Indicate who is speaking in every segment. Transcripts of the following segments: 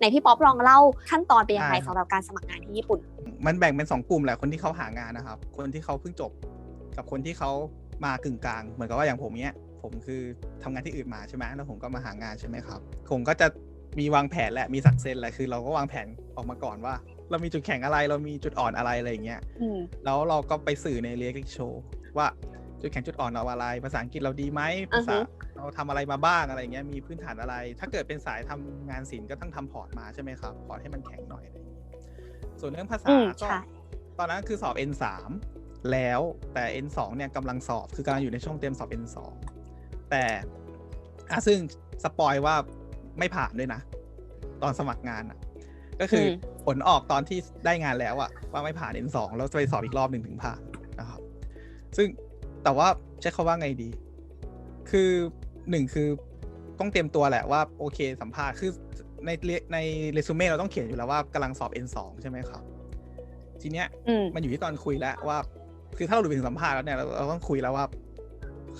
Speaker 1: ในพี่ป๊อปลองเล่าขั้นตอนเป็นยังไง
Speaker 2: ได้ครับ
Speaker 1: สำหรับการสมัครงานที่ญี่ปุ่น
Speaker 2: มันแบ่งเป็นสองกลุ่มแหละคนที่เขาหางานนะครับ คนที่เขาเพิ่งจบ กับคนที่เขามากึ่งกลาง เหมือนกับว่าอย่างผมเนี้ยผมคือทำงานที่อื่นมาใช่ไหมแล้วผมก็มาหางานใช่ไหมครับผมก็จะมีวางแผนแหละมีสักเซนแหละคือ เราก็วางแผนออกมาก่อนว่า เรามีจุดแข็งอะไรเรามีจุดอ่อนอะไรอะไรอย่างเงี้ย
Speaker 1: อืม
Speaker 2: แล้วเราก็ไปสื่อในเรียลิโชว์ว่า จุดแข็งจุดอ่อนเราอะไร ภาษาอังกฤษเราดีไหมภาษา
Speaker 1: อือฮึ
Speaker 2: เราทำอะไรมาบ้างอะไรเงี้ยมีพื้นฐานอะไร ถ้าเกิดเป็นสายทำงานศิลป์ก็ต้องทำพอร์ตมาใช่ไหมครับพอร์ตให้มันแข็งหน่อยอะไรอย่างงี้ส่วนเรื่องภาษา
Speaker 1: อืม
Speaker 2: ก็
Speaker 1: ใช่
Speaker 2: ตอนนั้นคือสอบ N3 แล้วแต่ N2 เนี่ยกำลังสอบคือกำลังอยู่ในช่วงเตรียมสอบ N2 แต่อะซึ่งสปอยว่าไม่ผ่านด้วยนะ ตอนสมัครงานอะ ก็คืออ
Speaker 1: ม
Speaker 2: ผลออกตอนที่ได้งานแล้วอะว่าไม่ผ่าน N2 แล้วจะไปสอบอีกรอบหนึ่งถึงผ่านนะครับ ซึ่ง แต่ว่าใช้คาว่าไงดี คือหนึ่งคือต้องเตรียมตัวแหละว่าโอเคสัมภาษณ์คือในเรในเรซูเม่เราต้องเขียนอยู่แล้วว่ากำลังสอบ N2 ใช่ไหมครับ ทีเนี้ย
Speaker 1: อืม
Speaker 2: มันอยู่ที่ตอนคุยแล้วว่า คือถ้าเราดูไปถึงสัมภาษณ์แล้วเนี่ยเราเราต้องคุยแล้วว่า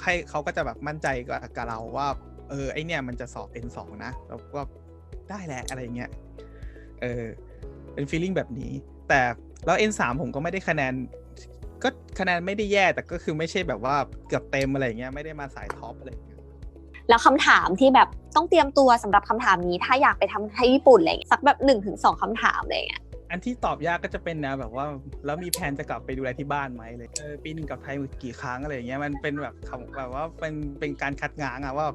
Speaker 2: ให้เขาก็จะแบบมั่นใจกับกับเราว่า เออไอเนี่ยมันจะสอบ N2 นะแล้วก็ได้แหละอะไรอย่างเงี้ยเออเป็น feeling แบบนี้ แต่แล้ว N3 ผมก็ไม่ได้คะแนน ก็คะแนนไม่ได้แย่แต่ก็คือไม่ใช่แบบว่าเกือบเต็มอะไรอย่างเงี้ยไม่ได้มาสายท็อปอะไรอย่างเงี้ย
Speaker 1: แล้วคำถามที่แบบต้องเตรียมตัวสำหรับคำถามนี้ ถ้าอยากไปทำที่ญี่ปุ่นอะไรอย่างเงี้ยสักแบบหนึ่งถึงสองคำถามอะไรอย่างเงี้ย
Speaker 2: อันที่ตอบยากก็จะเป็นแนวแบบว่าแล้วมีแผนจะกลับไปดูแลที่บ้านไหมเลยเออปีหนึงกลับไทยกี่ครั้งอะไรอย่างเงี้ยมันเป็นแบบคำแบบว่าเป็นเป็นการคัดง้างอะว่า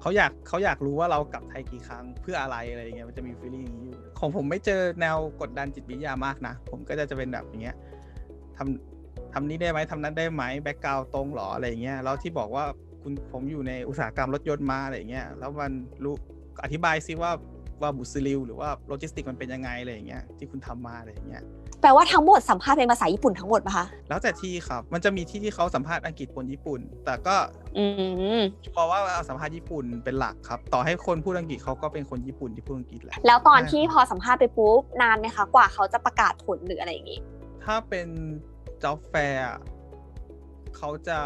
Speaker 2: เขาอยากเขาอยากรู้ว่าเรากลับไทยกี่ครั้งเพื่ออะไรอะไรอย่างเงี้ยมันจะมีฟีลลิ่งนี้อยู่ของผมไม่เจอแนวกดดันจิตวิทยามากนะ ผมก็จะจะเป็นแบบอย่างเงี้ยทำ ทำนี้ได้ไหมทำนั้นได้ไหมแบ็กกราวตรงเหรออะไรอย่างเงี้ยแล้วที่บอกว่าคุณผมอยู่ในอุตสาหกรรมรถยนต์มาอะไรอย่างเงี้ยแล้วมันรู้อธิบายซิว่าว่าบุสลิวหรือว่าโลจิสติกมันเป็นยังไงอะไรอย่างเงี้ยที่คุณทำมาอะไรอย่างเงี้ย
Speaker 1: แปลว่าทั้งหมดสัมภาษณ์เป็นภาษาญี่ปุ่นทั้งหมดปะคะ
Speaker 2: แล้วแต่ที่ครับมันจะมีที่ที่เขาสัมภาษณ์อังกฤษปนญี่ปุ่น แต่ก็
Speaker 1: อืม
Speaker 2: เพราะว่าเอาสัมภาษณ์ญี่ปุ่นเป็นหลักครับ ต่อให้คนพูดอังกฤษเขาก็เป็นคนญี่ปุ่นที่พูดอังกฤษแหละ
Speaker 1: แล้วตอน
Speaker 2: ใช่
Speaker 1: ที่พอสัมภาษณ์ไปปุ๊บนานไหมคะกว่าเขาจะประกาศผลหรืออะไรอย่างงี้
Speaker 2: ถ้าเป็น จ็อบแฟร์เขาจะ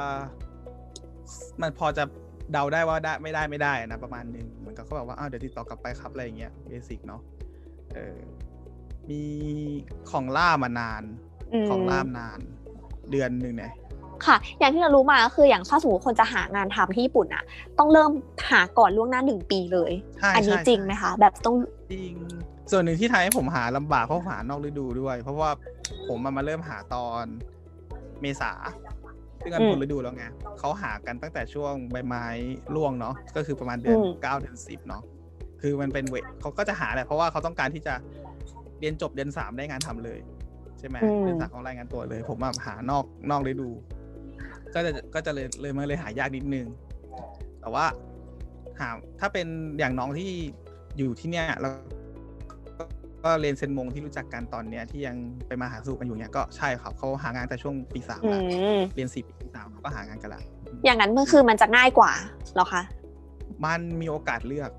Speaker 2: มันพอจะเดาได้ว่าได้ไม่ได้ไม่ได้นะประมาณหนึ่งเหมือนกับเขาบอกว่าอ้าวเดี๋ยวติดต่อกลับไปครับอะไรอย่างเงี้ยเบสิกเนาะเออมีของล่ามานาน
Speaker 1: อืม
Speaker 2: ของล่ามนาน เดือนหนึ่งเนี่ย
Speaker 1: ค่ะ อย่างที่เรารู้มาก็คืออย่างถ้าสมมติคนจะหางานทำที่ญี่ปุ่นอะต้องเริ่มหาก่อนล่วงหน้าหนึ่งปีเลย
Speaker 2: ใช่
Speaker 1: อันี้
Speaker 2: ใช่
Speaker 1: จริงไหมคะ แบบต้อง
Speaker 2: จริงส่วนหนึ่งที่ทำให้ผมหาลำบากเพราะหานอกฤดูด้วย เพราะว่า ผมมามาเริ่มหาตอนเมษา ซึ่งกัน
Speaker 1: อืม
Speaker 2: พ้นฤดูแล้วไงเขาหากันตั้งแต่ช่วงใบไม้ร่วงเนาะก็คือประมาณเดือน
Speaker 1: อืม
Speaker 2: เก้าเดือนสิบเนาะคือมันเป็นเวทเขาก็จะหาแหละเพราะว่าเขาต้องการที่จะเรียนจบเดือนสามได้งานทำเลย ใช่ไหม
Speaker 1: อืม
Speaker 2: เดือนสามของรายงานตัวเลย ผมมาหานอกนอกฤดู ก็จะก็จะเลยเลยมาเลยหายากนิดนึง แต่ว่าหาถ้าเป็นอย่างน้องที่อยู่ที่เนี่ยแล้ว ก็เรียนเซนมงที่รู้จักกันตอนเนี้ยที่ยังไปมาหาสู่กันอยู่เนี่ยก็ใช่ครับเขาหางานแต่ช่วงปีสาม
Speaker 1: อื
Speaker 2: แล้ว
Speaker 1: ม
Speaker 2: เรียนสี่ปีสามเขาก็หางานกันละ
Speaker 1: อย่างนั้นมันคือมันจะง่ายกว่าเหรอคะ
Speaker 2: มันมีโอกาสเลือก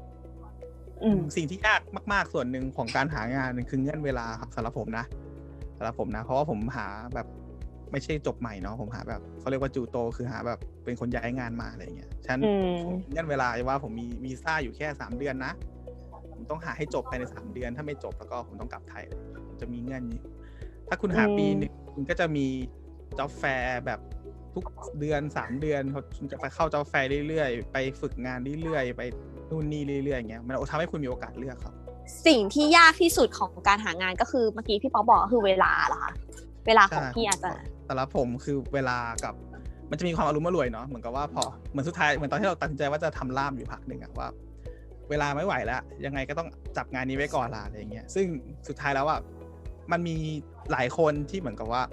Speaker 1: อืม
Speaker 2: สิ่งที่ยากมาก ๆ ส่วนหนึ่งของการหางานคือเงื่อนเวลาครับสำหรับผมนะสำหรับผมนะ เพราะว่าผมหาแบบไม่ใช่จบใหม่เนาะผมหาแบบเขาเรียกว่าจูโต คือหาแบบเป็นคนย้ายงานมาอะไรอย่างเงี้ยฉัน
Speaker 1: อืม
Speaker 2: ผมเงื่อนเวลาว่าผมมีวีซ่าอยู่แค่สามเดือนนะผม ต้องหาให้จบภายในสามเดือน ถ้าไม่จบแล้วก็ผมต้องกลับไทยเลยจะมีเงื่อนอยู่ถ้าคุณหา
Speaker 1: อืม
Speaker 2: ปีหนึงคุณก็จะมีจ็อบแฟร์แบบทุกเดือนสามเดือนคุณจะไปเข้าจ็อบแฟร์เรื่อยๆ ไปฝึกงานเรื่อยๆ ไปนู่นนี่เรื่อยๆอย่างเงี้ยมันทำให้คุณมีโอกาสเลือกครับ
Speaker 1: สิ่งที่ยากที่สุดของการหางานก็คือเมื่อกี้พี่ป๊อปบอกก็คือเวลาเหรอคะเวลาของ
Speaker 2: ใช่
Speaker 1: พี่อาจจะ
Speaker 2: สำหรับผมคือเวลากับมันจะมีความอารมณ์มารวยเนาะเหมือนกับว่าพอเหมือนสุดท้ายเหมือนตอนที่เราตัดสินใจว่าจะทำล่ามอยู่พักหนึ่งอะว่า เวลาไม่ไหวแล้ว ยังไงก็ต้องจับงานนี้ไว้ก่อนละอะไรอย่างเงี้ยซึ่งสุดท้ายแล้วอะมันมีหลายคนที่เหมือนกับว่า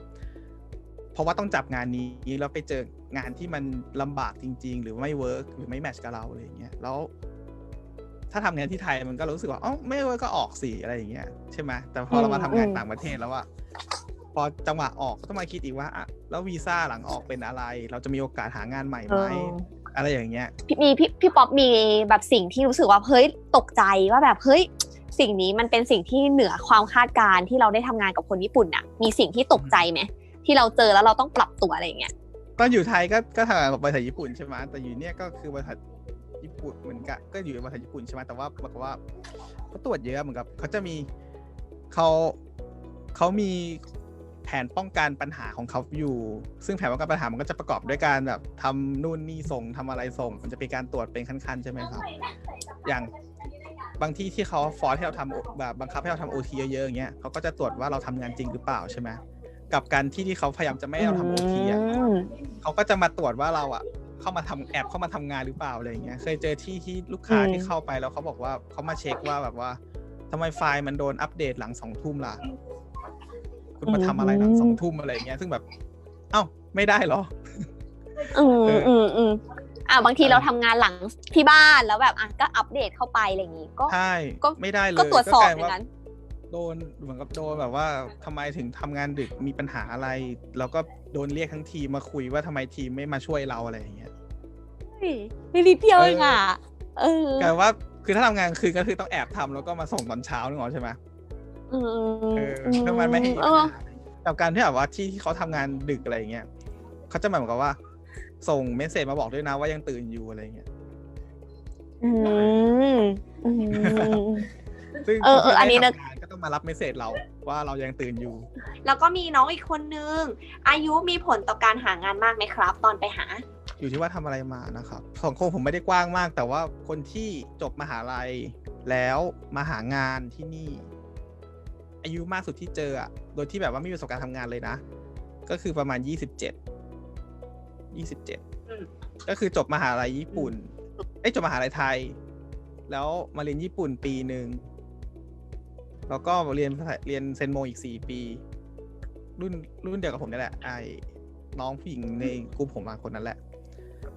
Speaker 2: เพราะว่าต้องจับงานนี้แล้วไปเจองานที่มันลำบากจริง ๆ หรือไม่เวิร์กหรือไม่แมทช์กับเราอะไรอย่างเงี้ยแล้วถ้าทำงานที่ไทยมันก็รู้สึกว่าอ๋อไม่เวิร์กก็ออกสิอะไรอย่างเงี้ยใช่ไหมแต่พอเรามาทำงานต่างประเทศแล้วอะพอจังหวะออกก็ต้องมาคิดอีกว่าอะแล้ววีซ่าหลังออกเป็นอะไร เราจะมีโอกาสหางานใหม่ไหม
Speaker 1: อ
Speaker 2: อะไรอย่างเงี้ย
Speaker 1: พี่มีพี่พี่ป๊อปมีแบบสิ่งที่รู้สึกว่าเฮ้ยตกใจว่าแบบเฮ้ยสิ่งนี้มันเป็นสิ่งที่เหนือความคาดการณ์ที่เราได้ทำงานกับคนญี่ปุ่นอะมีสิ่งที่ตกใจไหมที่เราเจอแล้วเราต้องปรับตัวอะไรอย่างเงี้ย
Speaker 2: ตอนอยู่ไทยก็ก็ทำงานกับบริษัทญี่ปุ่นใช่ไหมแต่อยู่เนี่ยก็คือบริษัทญี่ปุ่นเหมือนกับก็อยู่ในบริษัทญี่ปุ่นใช่ไหมแต่ว่าเหมือนกับว่าเขาตรวจเยอะเหมือนกับเขาจะมีเขาเขามี แผนป้องกันปัญหาของเขาอยู่ ซึ่งแผนป้องกันปัญหามันก็จะประกอบด้วยการแบบทำนู่นนี่ส่งทำอะไรส่ง มันจะเป็นการตรวจเป็นขั้นๆใช่ไหมครับ อย่างบางที่ที่เขาฟอร์สให้เราทำแบบบังคับให้เราทำโอทีเยอะๆอย่างเงี้ยเขาก็จะตรวจว่าเราทำงานจริงหรือเปล่าใช่ไหมกับการที่ที่เขาพยายามจะไม่ให้เราทำโอทีอะเขาก็จะมาตรวจว่าเราอะเข้ามาทำแอบเข้ามาทำงานหรือเปล่าอะไรอย่างเงี้ย เคยเจอที่ที่ลูกค้าที่เข้าไปแล้วเขาบอกว่าเขามาเช็คว่าแบบว่าทำไมไฟล์มันโดนอัปเดตหลังสองทุ่มล่ะ คุณมาทำอะไรหลังสองทุ่มอะไรอย่างเงี้ยซึ่งแบบ เอ้าไม่ได้เหรอ
Speaker 1: อืม
Speaker 2: เออ
Speaker 1: อืมอืมอ่าบางที
Speaker 2: เออ
Speaker 1: เราทำงานหลังที่บ้านแล้วแบบอะก็อัปเดตเข้าไปอะไรอย่างงี้ก็
Speaker 2: ใช่
Speaker 1: ก็
Speaker 2: ไม่ได้เลย
Speaker 1: ก็ตรวจสอบ
Speaker 2: กลาย
Speaker 1: อ
Speaker 2: เป็น
Speaker 1: ย่าง
Speaker 2: ว่า
Speaker 1: นั้น
Speaker 2: โดนเหมือนกับโดนแบบว่าทำไมถึงทำงานดึกมีปัญหาอะไร แล้วก็โดนเรียกทั้งทีมมาคุยว่าทำไมทีมไม่มาช่วยเราอะไรอย่างเงี้ย
Speaker 1: เฮ้ยนิดเดียว
Speaker 2: เออ
Speaker 1: เองอะเออก
Speaker 2: ลายว่าคือถ้าทำงานกลางคืนก็คือต้องแอบทำแล้วก็มาส่งตอนเช้านึกออกใช่ไหม
Speaker 1: อืม
Speaker 2: เออเพื่อมันไม่ให้มี
Speaker 1: เอ
Speaker 2: ปัญ
Speaker 1: อ
Speaker 2: หากับการที่แบบว่าที่ที่เขาทำงานดึกอะไรอย่างเงี้ยเขาจะเหมือนกับว่า ส่งเมสเซจมาบอกด้วยนะว่ายังตื่นอยู่อะไรเงี้ย
Speaker 1: อืมอืม
Speaker 2: ซึ่ง
Speaker 1: เออเออ
Speaker 2: คที่
Speaker 1: อันนี้
Speaker 2: ไม่
Speaker 1: นะ
Speaker 2: ทำงานก็ต้องมารับเมสเซจเราว่าเรายังตื่นอยู่
Speaker 3: แล้วก็มีน้องอีกคนนึง อายุมีผลต่อการหางานมากไหมครับ ตอนไปหา
Speaker 2: อยู่ที่ว่าทำอะไรมานะครับสังคมผมไม่ได้กว้างมาก แต่ว่าคนที่จบมหาลัยแล้วมาหางานที่นี่ อายุมากสุดที่เจออะโดยที่แบบว่าไม่มีประสบการณ์ทำงานเลยนะ ก็คือประมาณยี่สิบเจ็ดยี่สิบเจ็ด
Speaker 3: อืม
Speaker 2: ก็คือจบมหาลัยญี่ปุ่นเอ้ยจบมหาลัยไทย แล้วมาเรียนญี่ปุ่นปีหนึ่งแล้วก็เรียนภาษาเรียนเซนโมอีกสี่ปี รุ่นรุ่นเดียวกับผมนี่แหละ ไอ้น้องผู้หญิงในกลุ่มผมมาคนนั้นแหละ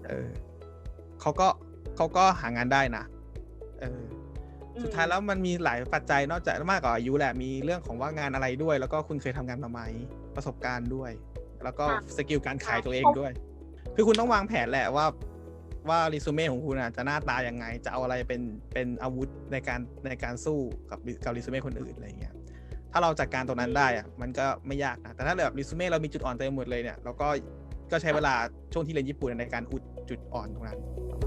Speaker 2: เออเขาก็เขาก็หางานได้นะเออ สุดท้ายแล้วมันมีหลายปัจจัยนอกจากมากกว่าอายุแหละมีเรื่องของว่างานอะไรด้วย แล้วก็คุณเคยทำงานมาไหมประสบการณ์ด้วย แล้วก็
Speaker 3: ค่ะ
Speaker 2: สกิลการขายตัวเองด้วย คือคุณต้องวางแผนแหละว่าว่ารีสูเม่ของคุณอะจะหน้าตายังไง จะเอาอะไรเป็นเป็นอาวุธในการในการสู้กับกับรีสูเม่คนอื่นอะไรอย่างเงี้ยถ้าเราจัดการตรงนั้นได้อะมันก็ไม่ยากนะแต่ถ้าแบบรีสูเม่เรามีจุดอ่อนเต็มหมดเลยเนี่ยเราก็ก็ใช้เวลาช่วงที่เรียนญี่ปุ่นในการอุดจุดอ่อนตรงนั้นประมาณ